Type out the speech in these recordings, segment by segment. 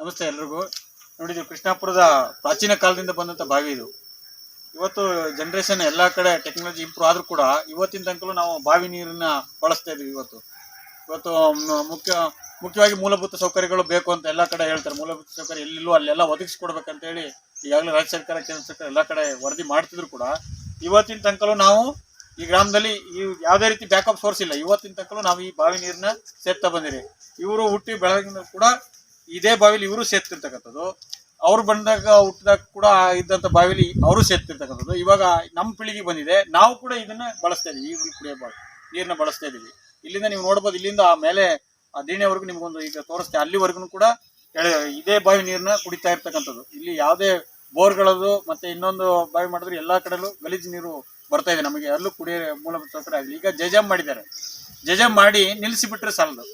ನಮಸ್ತೆ ಎಲ್ರಿಗೂ. ನೋಡಿದ್ದೀವಿ ಕೃಷ್ಣಾಪುರದ ಪ್ರಾಚೀನ ಕಾಲದಿಂದ ಬಂದಂಥ ಬಾವಿ ಇದು. ಇವತ್ತು ಜನ್ರೇಷನ್ ಎಲ್ಲ ಕಡೆ ಟೆಕ್ನಾಲಜಿ ಇಂಪ್ರೂವ್ ಆದ್ರೂ ಕೂಡ ಇವತ್ತಿನ ತನಕಲೂ ನಾವು ಬಾವಿ ನೀರನ್ನ ಬಳಸ್ತಾ ಇದೀವಿ ಇವತ್ತು. ಇವತ್ತು ಮುಖ್ಯ, ಮುಖ್ಯವಾಗಿ ಮೂಲಭೂತ ಸೌಕರ್ಯಗಳು ಬೇಕು ಅಂತ ಎಲ್ಲ ಕಡೆ ಹೇಳ್ತಾರೆ. ಮೂಲಭೂತ ಸೌಕರ್ಯ ಎಲ್ಲಿಲ್ಲೋ ಅಲ್ಲೆಲ್ಲ ಒದಗಿಸ್ಕೊಡ್ಬೇಕಂತೇಳಿ ಈಗಾಗಲೇ ರಾಜ್ಯ ಸರ್ಕಾರ, ಕೇಂದ್ರ ಸರ್ಕಾರ ಎಲ್ಲ ಕಡೆ ವರದಿ ಮಾಡ್ತಿದ್ರು ಕೂಡ. ಇವತ್ತಿನ ತನಕಲೂ ನಾವು ಈ ಗ್ರಾಮದಲ್ಲಿ ಈ ಯಾವುದೇ ರೀತಿ ಬ್ಯಾಕಪ್ ಸೋರ್ಸ್ ಇಲ್ಲ. ಇವತ್ತಿನ ತನಕಲೂ ನಾವು ಈ ಬಾವಿ ನೀರನ್ನ ಸೇರ್ತಾ ಬಂದಿರಿ. ಇವರು ಹುಟ್ಟಿ ಬೆಳಗಿನ ಕೂಡ ಇದೇ ಬಾವಿಲಿ ಇವರು ಸೇರ್ತಿರ್ತಕ್ಕಂಥದ್ದು ಅವ್ರು ಬಂದಾಗ ಹುಟ್ಟಿದಾಗ ಕೂಡ ಇದ್ದಂಥ ಬಾವಿಲಿ ಅವರು ಸೇರ್ತಿರ್ತಕ್ಕಂಥದ್ದು ಇವಾಗ ನಮ್ಮ ಪೀಳಿಗೆ ಬಂದಿದೆ. ನಾವು ಕೂಡ ಇದನ್ನ ಬಳಸ್ತಾ ಇದೀವಿ. ಈ ಕುಡಿಯೋ ಬಾವಿ ನೀರನ್ನ ಬಳಸ್ತಾ ಇದೀವಿ. ಇಲ್ಲಿಂದ ನೀವು ನೋಡ್ಬೋದು, ಇಲ್ಲಿಂದ ಮೇಲೆ ಆ ದೀಣೆವರೆಗೂ ನಿಮ್ಗೊಂದು ಈಗ ತೋರಿಸ್ತೆ, ಅಲ್ಲಿವರೆಗೂ ಕೂಡ ಇದೇ ಬಾವಿ ನೀರನ್ನ ಕುಡಿತಾ ಇರ್ತಕ್ಕಂಥದ್ದು. ಇಲ್ಲಿ ಯಾವುದೇ ಬೋರ್ಗಳದು ಮತ್ತೆ ಇನ್ನೊಂದು ಬಾವಿ ಮಾಡಿದ್ರೆ ಎಲ್ಲಾ ಕಡೆಲೂ ಗಲೀಜು ನೀರು ಬರ್ತಾ ಇದೆ ನಮಗೆ. ಅಲ್ಲೂ ಕುಡಿಯೋ ಮೂಲಭೂತ ಸೌಕರ್ಯ ಆಗಲಿ ಈಗ ಜಜಮ್ ಮಾಡಿದ್ದಾರೆ. ಜಜಮ್ ಮಾಡಿ ನಿಲ್ಲಿಸಿಬಿಟ್ರೆ ಸಾಲದು.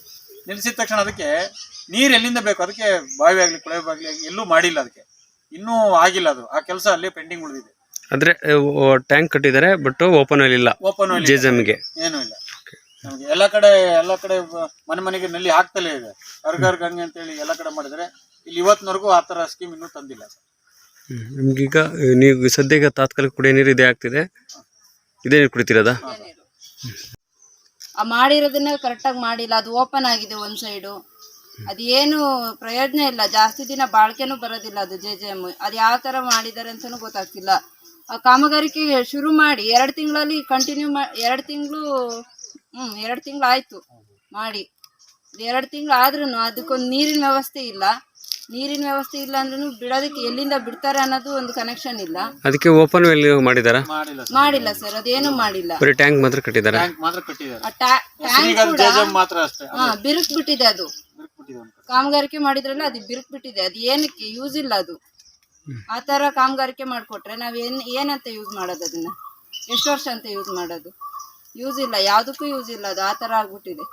ನಿಲ್ಲಿಸಿದ ತಕ್ಷಣ ಅದಕ್ಕೆ ನೀರು ಎಲ್ಲಿಂದ ಬೇಕು? ಅದಕ್ಕೆ ಬಾವಿ ಆಗಲಿ ಕೊಳವೆ ಬಾವಿ ಎಲ್ಲೂ ಮಾಡಿಲ್ಲ ಅದಕ್ಕೆ. ಇನ್ನೂ ಆಗಿಲ್ಲ ಅದು. ಆ ಕೆಲಸ ಅಲ್ಲಿ ಪೆಂಡಿಂಗ್ ಉಳಿದಿದೆ. ಅಂದ್ರೆ ಟ್ಯಾಂಕ್ ಕಟ್ಟಿದ್ದಾರೆ ಬಟ್ ಓಪನ್ ಅಲ್ಲಿ ಇಲ್ಲ. ಓಪನ್ ಜೆಜಮ್ಗೆ ಏನೂ ಇಲ್ಲ. ನಮಗೆ ಎಲ್ಲ ಕಡೆ ಎಲ್ಲ ಕಡೆ ಮನೆ ಮನೆಗೆ ನಲ್ಲಿ ಹಾಕ್ತಲೇ ಇದೆ. ಹರ್ಗರ್ ಗಂಗೆ ಅಂತೇಳಿ ಎಲ್ಲ ಕಡೆ ಮಾಡಿದರೆ ಇಲ್ಲಿ ಇವತ್ತಿನವರೆಗೂ ಆ ಥರ ಸ್ಕೀಮ್ ಇನ್ನೂ ತಂದಿಲ್ಲ ನಿಮ್ಗೀಗ ನೀವು ಸದ್ಯಕ್ಕೆ ತಾತ್ಕಾಲಿಕ ಕುಡಿಯೋ ನೀರು ಇದೇ ಆಗ್ತಿದೆ. ಇದೇ ನೀರು ಕುಡಿತೀರದ? ಆ ಮಾಡಿರೋದನ್ನ ಕರೆಕ್ಟಾಗಿ ಮಾಡಿಲ್ಲ. ಅದು ಓಪನ್ ಆಗಿದೆ ಒಂದು ಸೈಡು ಅದು ಏನು ಪ್ರಯೋಜನ ಇಲ್ಲ. ಜಾಸ್ತಿ ದಿನ ಬಾಳ್ಕೆನೂ ಬರೋದಿಲ್ಲ ಅದು ಜೆ ಜೆ ಎಂ ಅದು ಯಾವ ಥರ ಮಾಡಿದ್ದಾರೆ ಅಂತಲೂ ಗೊತ್ತಾಗ್ತಿಲ್ಲ. ಆ ಕಾಮಗಾರಿಕೆ ಶುರು ಮಾಡಿ ಎರಡು ತಿಂಗಳಲ್ಲಿ ಕಂಟಿನ್ಯೂ ಮಾ ಎರಡು ತಿಂಗಳು ಹ್ಞೂ ಎರಡು ತಿಂಗಳು ಆಯಿತು ಮಾಡಿ ಎರಡು ತಿಂಗಳು ಆದ್ರೂ ಅದಕ್ಕೊಂದು ನೀರಿನ ವ್ಯವಸ್ಥೆ ಇಲ್ಲ. ನೀರಿನ ವ್ಯವಸ್ಥೆ ಇಲ್ಲ ಅಂದ್ರೂ ಬಿಡೋದಕ್ಕೆ ಎಲ್ಲಿಂದ ಬಿಡ್ತಾರೆ ಅನ್ನೋದು ಒಂದು ಕನೆಕ್ಷನ್ ಇಲ್ಲ. ಅದಕ್ಕೆ ಓಪನ್ ವೆಲ್ ಮಾಡಿದಾರಾ? ಮಾಡಿಲ್ಲ ಮಾಡಿಲ್ಲ ಸರ್. ಅದೇನು ಮಾಡಿಲ್ಲ. ಬರೀ ಟ್ಯಾಂಕ್ ಮಾತ್ರ ಕಟ್ಟಿದಾರಾ? ಟ್ಯಾಂಕ್ ಮಾತ್ರ ಕಟ್ಟಿದ್ದಾರೆ. ಆ ಟ್ಯಾಂಕ್ ಕೂಡ ಬಿರುಕು ಬಿಟ್ಟಿದೆ ಅದು. ಕಾಮಗಾರಿಕೆ ಮಾಡಿದ್ರಲ್ಲ ಅದು ಬಿರುಕು ಬಿಟ್ಟಿದೆ ಅದು ಏನಕ್ಕೆ? ಯೂಸ್ ಇಲ್ಲ ಅದು. ಆ ತರ ಕಾಮಗಾರಿಕೆ ಮಾಡಿಕೊಟ್ರೆ ನಾವ್ ಏನ್, ಏನಂತ ಯೂಸ್ ಮಾಡೋದು ಅದನ್ನ? ಎಷ್ಟು ವರ್ಷ ಅಂತ ಯೂಸ್ ಮಾಡೋದು? ಯೂಸ್ ಇಲ್ಲ. ಯಾವ್ದಕ್ಕೂ ಯೂಸ್ ಇಲ್ಲ. ಅದು ಆ ತರ ಆಗ್ಬಿಟ್ಟಿದೆ.